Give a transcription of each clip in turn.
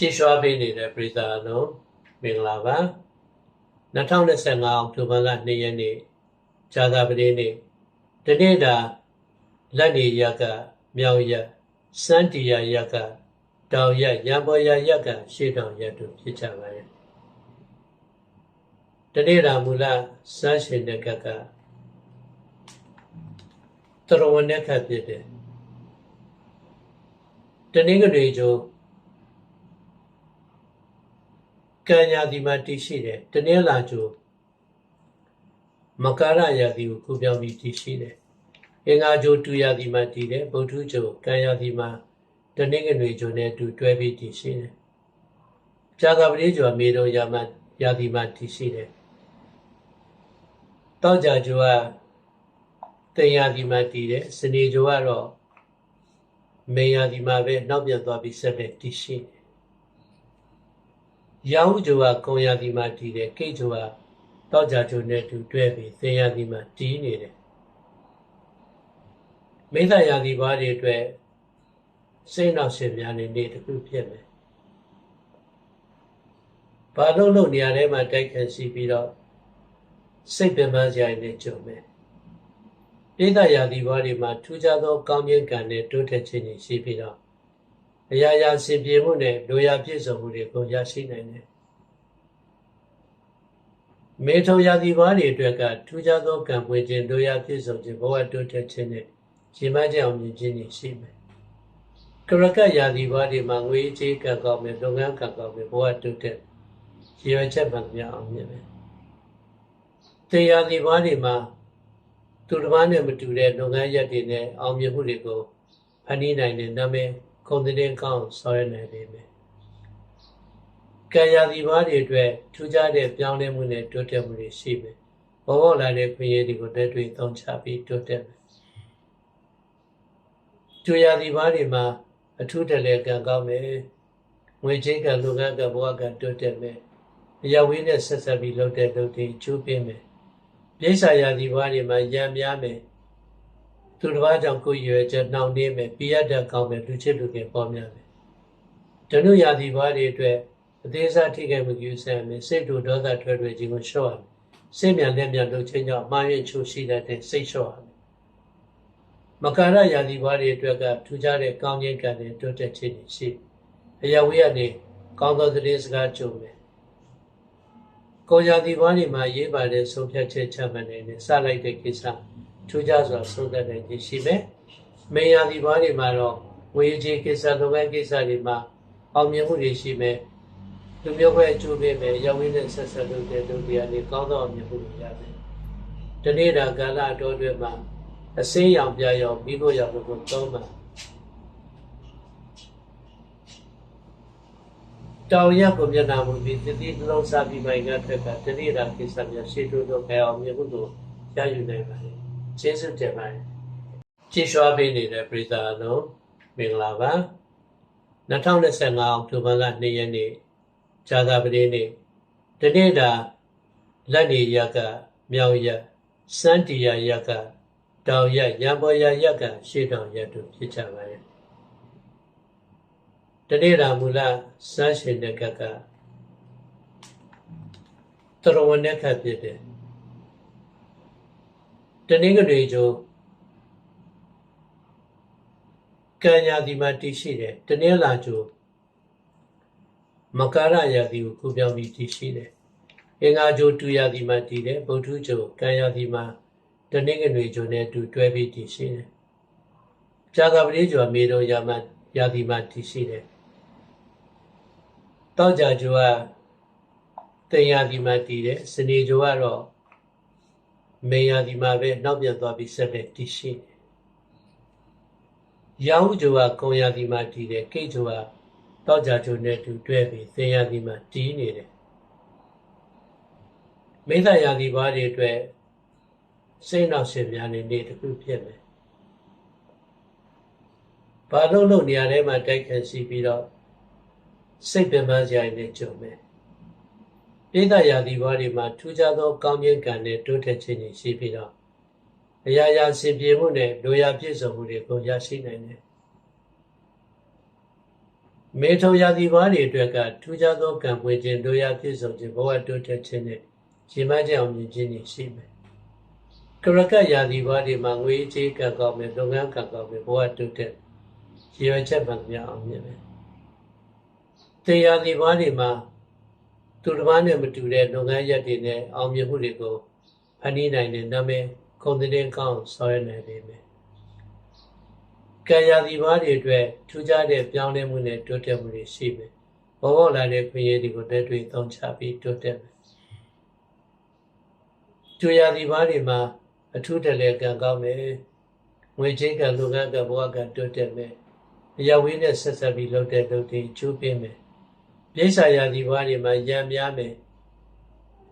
ကြည်ရွှာပေးနေတဲ့ပြည်သားအလုံးမင်္ဂလာပါ2025အောက်တိုဘာလ2ရက်နေ့ဇာတာပတိနေ့ဒီနေ့တာလက်နေရက်ကမြောက်ရက်စန်းတီယာရက်ကတောင်ရက်ရံပေါ်ရရက်ကရှေ့တောင်ရက်တို့ဖြစ်ကြပါတယ်ဒီနေ့တာမူလစန်းရှင်တဲ့ကကတရဝနဲ့ခတ်ဖြစ်တယ်တနင်္ဂနွေကျိုး ကံညာဒီမှာတည်ရှိတယ်တနင်္လာကျိုးမကာရယာဒီကိုခုပြောင်းပြီးတည်ရှိတယ်အင်္ဂါကျိုးတူယာဒီမှာတည်တယ်ဗုဒ္ဓကျိုးကံယာဒီမှာတနင်္ဂနွေကျိုးနဲ့တူတွဲပြီးတည်ရှိတယ်ဇာကပတိကျိုးမေတော်ယာမယာဒီမှာတည်ရှိတယ်တောက်ကြကျိုးကတင်ယာဒီမှာတည်တယ်စနေကျိုးကတော့မေယာဒီမှာပဲနောက်ပြန်သွားပြီးဆက်လက်တည်ရှိတယ် ရောင်းကျိုးကကုံယာဒီမှာတည်တယ်ကိတ်ကျိုးကတောက်ကြကျိုးနဲ့တူတွဲပြီးသင်ယာဒီမှာတည်နေတယ်မိစ္ဆာယာဒီဘာတွေအတွက်စိတ်နောက်ရှင်များနေနေတစ်ခုဖြစ်မယ်ဘာလို့လို့နေရာထဲမှာတိုက်ခတ်စီပြီးတော့စိတ်ပင်ပန်းစရာတွေကြုံမယ်ပိဋကယာဒီဘာတွေမှာထူးခြားသောကောင်းခြင်းကံနဲ့တိုးတက်ခြင်းတွေရှိပြီးတော့ အရာရာစင်ပြေမှုနဲ့လိုရာပြည့်စုံမှုတွေကိုရရှိနိုင်တယ်မေထုံယာဒီဘာတွေအတွက်ကထူးခြားသောကံပွင့်ခြင်းလိုရာပြည့်စုံခြင်းဘဝတိုးတက်ခြင်းနဲ့ရှင်မကြောင်မြင်ခြင်းတွေရှိမယ်ကရကယာဒီဘာတွေမှာငွေကြေးကံကောင်းမယ်လုပ်ငန်းကံကောင်းမယ်ဘဝတိုးတက်ရည်ရွယ်ချက်မှန်များအောင်မြင်မယ်တရားဒီဘာတွေမှာသူတစ်ပါးနဲ့မတူတဲ့လုပ်ငန်းရက်တွေနဲ့အောင်မြင်မှုတွေကိုဖန်တီးနိုင်တဲ့နာမည် ခုံတဲ့ကောင်းဆောင်ရွက်နိုင်နေမယ်။ကံရာဒီဘာတွေအတွက်ထူးခြားတဲ့ပြောင်းလဲမှုနဲ့တိုးတက်မှုတွေရှိမယ်။ဘောဘောလာတဲ့ခွင့်ရတွေကိုတက်တွေ့သုံးချပြီးတိုးတက်မယ်။ကျူရာဒီဘာတွေမှာအထူးတလဲကံကောင်းမယ်။ငွေချင်းကံလူကံကဘဝကံတိုးတက်မယ်။အရာဝေးနဲ့ဆက်ဆက်ပြီးလုပ်တဲ့လုပ်တွေကျိုးပြင်းမယ်။ပြိဿရာဒီဘာတွေမှာရံများမယ်။ သူတစ်ပါးကြောင့်ကိုယ်ရွယ်ချက်နှောင့်နှေးမယ်ပြရတတ်ကောင်းမယ်လူချစ်လူငယ်ပေါ်များမယ်။ဓနုရာဒီဘာတွေအတွက်အသေးစားထိခိုက်မှုယူဆရမယ်စိတ်တို့ဒေါသထွဲထွဲခြင်းကိုလျှော့ရမယ်။စိတ်မြန်လက်မြန်လုပ်ခြင်းကြောင့်မှားယွင်းချိုးရှိတတ်တဲ့စိတ်လျှော့ရမယ်။မကာရရာဒီဘာတွေအတွက်ကထူးခြားတဲ့ကောင်းခြင်းကံနဲ့တိုးတက်ခြင်းတွေရှိ။အရာဝေးကနေကောင်းသောသတင်းစကားကြုံမယ်။ကိုရာဒီဘာတွေမှာရေးပါတဲ့ဆုံးဖြတ်ချက်ချမှတ်နိုင်တဲ့စလိုက်တဲ့ကိစ္စ ထူးခြားစွာဆုံးသက်နိုင်ခြင်းရှိမယ်။မေယာဒီဘာတွေမှာတော့ဝေကြီးကိစ္စလုပ်ငန်းကိစ္စတွေမှာအောင်မြင်မှုတွေရှိမယ်။လူမျိုးပဲအကျိုးပေးမယ်။ရောက်ဝင်းတဲ့ဆက်ဆက်လုပ်တဲ့လူတွေကနေကောင်းသောအောင်မြင်မှုတွေရမယ်။ဒီနေ့တာကာလအတော်အတွင်းမှာအစင်းရောင်ပြရောင်မိဖို့ရောင်ကိုသုံးမှာတောင်ရက်ကိုမျက်နှာမူပြီးတတိနှလုံးစားပြီးပိုင်ကထွက်ကတတိတာကိစ္စများရှေ့တိုးတော့ခဲအောင်မြင်မှုကိုရယူနိုင်ပါတယ်။ ကျေးဇူးတင်ပါတယ်။ကြည်ရွှာပေးနေတဲ့ပြည်သားအလုံးမင်္ဂလာပါ။2025အောက်တိုဘာလ2ရက်နေ့ဇာတာပတိနေ့ဒီနေ့တာလက်နေရက်ကမြောက်ရက်စန်းတီယာရက်ကတောင်ရက်ရံပေါ်ရရက်ကရှေ့တောင်ရက်တို့ဖြစ်ကြပါတယ်။တနေ့တာမူလစမ်းရှင်တဲ့ကကတရဝနဲ့ခတ်ဖြစ်တယ် တနင်္ဂနွေကျိုးကံညာဒီမှာတည်ရှိတယ်တနင်္လာကျိုးမကာရယာဒီကိုခုပြောင်းပြီးတည်ရှိတယ်အင်္ဂါကျိုးတူယာဒီမှာတည်တယ်ဗုဒ္ဓကျိုးကံယာဒီမှာတနင်္ဂနွေကျိုးနဲ့တူတွဲပြီးတည်ရှိတယ်ဇာကပတိကျိုးမေတော်ယာမယာဒီမှာတည်ရှိတယ်တောက်ကြကျိုးကတင်ယာဒီမှာတည်တယ်စနေကျိုးကတော့ မေယာဒီမှာပဲနောက်ပြန်သွားပြီးဆက်လက်တည်ရှိတယ်ရောင်းကျိုးကကုံယာဒီမှာတည်တယ်ကိတ်ကျိုးကတောက်ကြကျိုးနဲ့တူတွဲပြီးတင်ယာဒီမှာတည်နေတယ်မိစ္ဆာယာဒီဘာတွေအတွက်စိတ်နောက်ရှင်များနေနေတစ်ခုဖြစ်မယ်ဘာလို့လို့နေရာထဲမှာတိုက်ခတ်စီပြီးတော့စိတ်ပင်ပန်းစရာတွေကြုံမယ် ပိဋကယာဒီဘာတွေမှာထူးခြားသောကောင်းခြင်းကံနဲ့တိုးတက်ခြင်းတွေရှိပြီးတော့အရာရာစင်ပြေမှုနဲ့လိုရာပြည့်စုံမှုတွေကိုရရှိနိုင်တယ်မေထုံရာသီဘာတွေအတွက်ကထူးခြားသောကံပွင့်ခြင်းတို့ရပြည့်စုံခြင်းဘဝတိုးတက်ခြင်းနဲ့ရှင်မကျအောင်မြင်ခြင်းတွေရှိမယ်ကရကတ်ရာသီဘာတွေမှာငွေကြေးကံကောင်းမယ်လုပ်ငန်းကံကောင်းမယ်ဘဝတိုးတက်ရည်ရွယ်ချက်မှန်များအောင်မြင်မယ်တေရာသီဘာတွေမှာ သူတစ်ပါးနဲ့မတူတဲ့လုပ်ငန်းရက်တွေနဲ့အောင်မြင်မှုတွေကိုဖန်တီးနိုင်တဲ့နာမည်ခုံတဲ့ကောင်းဆော်ရနိုင်ပေမယ်ကံရာသီဘာတွေအတွက်ထူးခြားတဲ့ပြောင်းလဲမှုနဲ့တိုးတက်မှုတွေရှိမယ်ဘဝလာတဲ့ခွင့်ရည်တွေကိုလက်တွေ့သုံးချပြီးတိုးတက်မယ်ကျူရာသီဘာတွေမှာအထူးတလဲကံကောင်းမယ်ငွေချင်းကံလူကံကံဘဝကံတိုးတက်မယ်အရာဝေးနဲ့ဆက်ဆက်ပြီးလုပ်တဲ့လုပ်တွေကျိုးပေးမယ် ပြိဿရာသီဘာတွေမှာရံများမယ်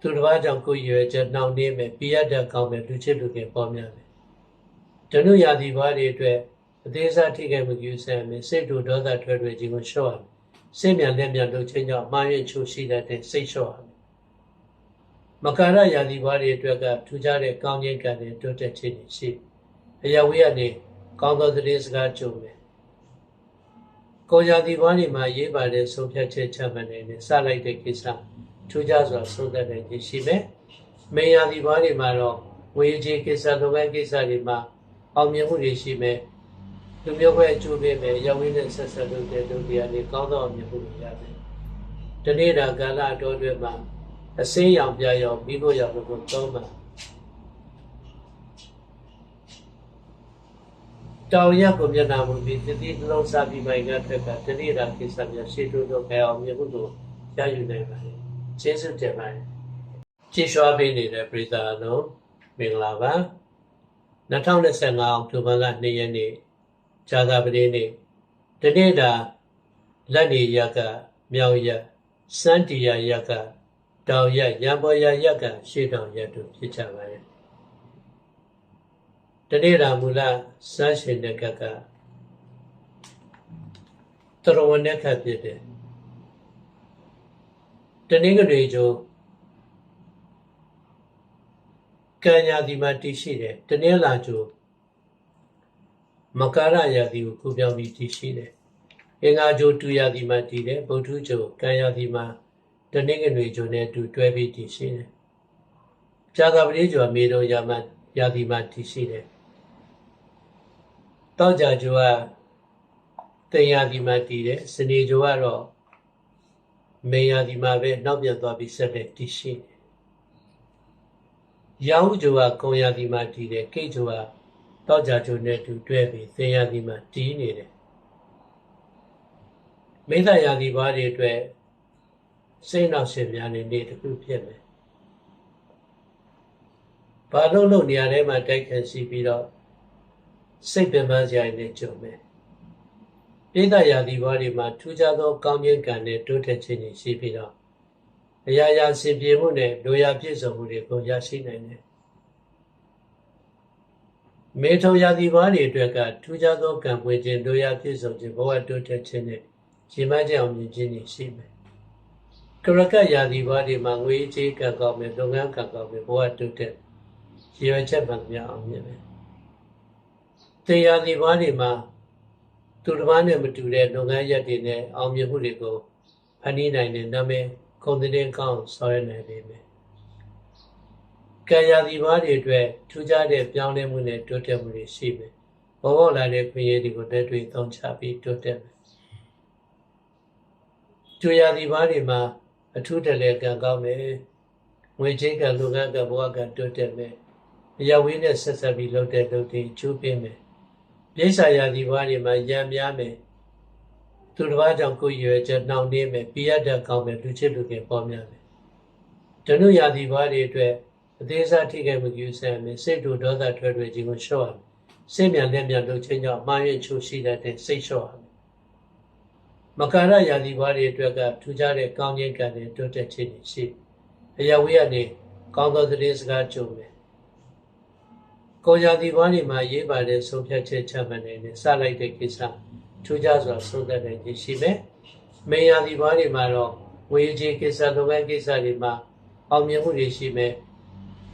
သူတစ်ပါးကြောင့်ကိုယ်ရွယ်ချက်နှောင့်နှေးမယ်ပြရတတ်ကောင်းမယ်လူချစ်လူငယ်ပေါ်များမယ်ဓနုရာသီဘာတွေအတွက်အသေးစားထိခိုက်မှုယူဆရမယ်စိတ်တူဒေါသထွဲထွဲခြင်းကိုလျှော့ရမယ်စိတ်မြန်လက်မြန်လုပ်ခြင်းကြောင့်မှားယွင်းချိုးရှိတတ်တဲ့စိတ်လျှော့ရမယ်မကာရယာတိဘာတွေအတွက်ကထူးခြားတဲ့ကောင်းခြင်းကံတွေတိုးတက်ခြင်းတွေရှိအရာဝေးကနေကောင်းသောသတင်းစကားကြုံမယ် ကိုယာတိဘာတွေမှာရေးပါတဲ့ဆုံးဖြတ်ချက်ချမှတ်နိုင်တယ်စလိုက်တဲ့ကိစ္စထူးခြားစွာဆုံးသက်နိုင်ခြင်းရှိမယ်မေယာတိဘာတွေမှာတော့ဝေကြီးကိစ္စလုပ်ငန်းကိစ္စတွေမှာအောင်မြင်မှုတွေရှိမယ်လူမျိုးပဲအကျိုးပေးမယ်ရဝိနဲ့ဆက်ဆက်လုပ်တဲ့လူတရားတွေကောင်းသောအမြင်မှုတွေရတယ်။ဒီနေ့တာကာလအတော်အတွင်းမှာအစင်းရောင်ပြရောင်ပြီးဖို့ရောင်လို့သုံးပါ တောင်ရက်ကိုမျက်နှာမူပြီးတတိလုံးစားပြီးပိုင်ကထက်ကဒီနေ့တာကိစ္စများရှေ့တိုးတော့ပဲအောင်မြင်မှုကိုရယူနိုင်ပါလေ။ကျေးဇူးတင်ပါတယ်။ကြည်ရွှာပေးနေတဲ့ပရိသတ်အလုံးမင်္ဂလာပါ။2025အောက်တိုဘာလ2ရက်နေ့ဇာတာပတိနေ့ဒီနေ့တာလက်နေရက်ကမြောက်ရက်စန်းတီယာရက်ကတောင်ရက်ရံပေါ်ရရက်ကရှေ့တောင်ရက်တို့ဖြစ်ကြပါတယ်ဒီ နေ့တာမူလစန်းရှင်တဲ့ကကတရဝနဲ့ခတ်ဖြစ်တယ်တနင်္ဂနွေကျိုးကံညာဒီမှာတည်ရှိတယ်တနင်္လာကျိုးမကာရယာတိကိုခုပြောင်းပြီးတည်ရှိတယ်။အင်္ဂါကျိုးတူယာတိမှာတည်တယ်ဗုဒ္ဓကျိုးကံယာတိမှာတနင်္ဂနွေကျိုးနဲ့တူတွဲပြီးတည်ရှိတယ်။ဇာကပတိကျိုးမေတော်ယာမယာတိမှာတည်ရှိတယ်။ တောက်ကြကျိုးကတင်ယာတိမှာတည်တယ်စနေကျိုးကတော့မေယာတိမှာပဲနောက်ပြန်သွားပြီးဆက်လက်တည်ရှိတယ်။ရောင်ကျိုးကကုံယာတိမှာတည်တယ်ကိတ်ကျိုးကတောက်ကြကျုံနဲ့တူတွဲပြီးသင်ရသည်မှာတီးနေတယ်မိသရာသီဘာတွေအတွက်စိတ်နောက်ရှင်များနေနေတစ်ခုဖြစ်မယ်ဘာလို့လို့နေရာထဲမှာတိုက်ခတ်စီပြီးတော့ စိတ်ပင်ပန်းစရာနဲ့ကြုံမယ်ပိဋကရာသီဘာတွေမှာထူးခြားသောကောင်းခြင်းကံနဲ့တိုးတက်ခြင်းတွေရှိပြီးတော့အရာရာစင်ပြေမှုနဲ့လိုရာပြည့်စုံမှုတွေကိုရရှိနိုင်တယ်မေထုံရာသီဘာတွေအတွက်ကထူးခြားသောကံပွင့်ခြင်းတို့ရပြည့်စုံခြင်းဘဝတိုးတက်ခြင်းနဲ့ရှင်မကျအောင်မြင်ခြင်းတွေရှိမယ်။ကရကတ်ရာသီဘာတွေမှာငွေကြေးကံကောင်းမယ်လုပ်ငန်းကံကောင်းမယ်ဘဝတိုးတက်ရည်ရွယ်ချက်မှန်များအောင်မြင်မယ်။ တေရာသီဘာတွေမှာသူတစ်ပါးနဲ့မတူတဲ့လုပ်ငန်းရက်တွေနဲ့အောင်မြင်မှုတွေကိုဖန်တီးနိုင်တဲ့နာမည်ခုံတဲ့ကောင်းဆော်ရနိုင်ပေမယ်ကံရာသီဘာတွေအတွက်ထူးခြားတဲ့ပြောင်းလဲမှုနဲ့တိုးတက်မှုတွေရှိမယ်။ဘောဘောလာတဲ့ခွင့်ရတွေကိုလက်တွေ့သုံးချပြီးတိုးတက်မယ်။ကျူရာသီဘာတွေမှာအထူးတလဲကံကောင်းမယ်။ငွေချင်းကံလူကံကံဘဝကံတိုးတက်မယ်။အရာဝေးနဲ့ဆက်ဆက်ပြီးလုပ်တဲ့လုပ်တွေကျိုးပေးမယ်။ ပြိဿရာသီဘာတွေမှာရံများမယ်။သူတစ်ပါးကြောင့်ကိုယ်ရွယ်ချက်နှောင့်နှေးမယ်။ပြရတတ်ကောင်းမယ်လူချစ်လူငယ်ပေါ်များမယ်။ဓနုရာသီဘာတွေအတွက်အသေးစားထိခိုက်မှုယူဆရမယ်စိတ်တူဒေါသထွဲထွဲခြင်းကိုလျှော့ရမယ်စိတ်မြန်လက်မြန်လုပ်ခြင်းကြောင့်မှားယွင်းချိုးရှိတတ်တဲ့စိတ်လျှော့ရမယ်မကာရယာတိဘာတွေအတွက်ကထူးခြားတဲ့ကောင်းခြင်းကံတွေတိုးတက်ခြင်းတွေရှိအရာဝေးကနေကောင်းသောသတင်းစကားကြုံမယ် ကိုယာတိဘာတွေမှာရေးပါတဲ့ဆုံးဖြတ်ချက်ချမှတ်နိုင်တယ်စလိုက်တဲ့ကိစ္စထူးခြားစွာဆုံးသက်နိုင်ခြင်းရှိမယ်မေယာတိဘာတွေမှာတော့ဝေကြီးကိစ္စလုပ်ငန်းကိစ္စတွေမှာအောင်မြင်မှုတွေရှိမယ်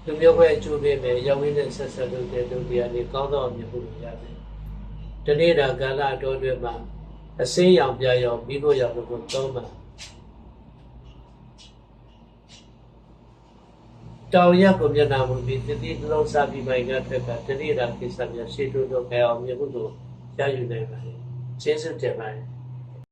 လူမျိုးပဲအကျိုးပေးမယ်ရောက်ရင်းနဲ့ဆက်ဆက်လုပ်တဲ့လူတွေကနေကောင်းသောအမြင်မှုတွေရတယ်။ဒီနေ့တာကာလအတော်အတွင်းမှာအစင်းရောင်ပြရောင်ပြီးဖို့ရောင်လို့ကိုသုံးပါ တောင်ရက်ကိုမျက်နာမူပြီးတတိနှလုံးစားပြီးပိုင်ကထက်ကတတိတာကိစ္စများရှေ့တိုးတော့ခဲအောင်မြတ်ကိုရယူနိုင်ပါလေကျေးဇူးတင်ပါတယ်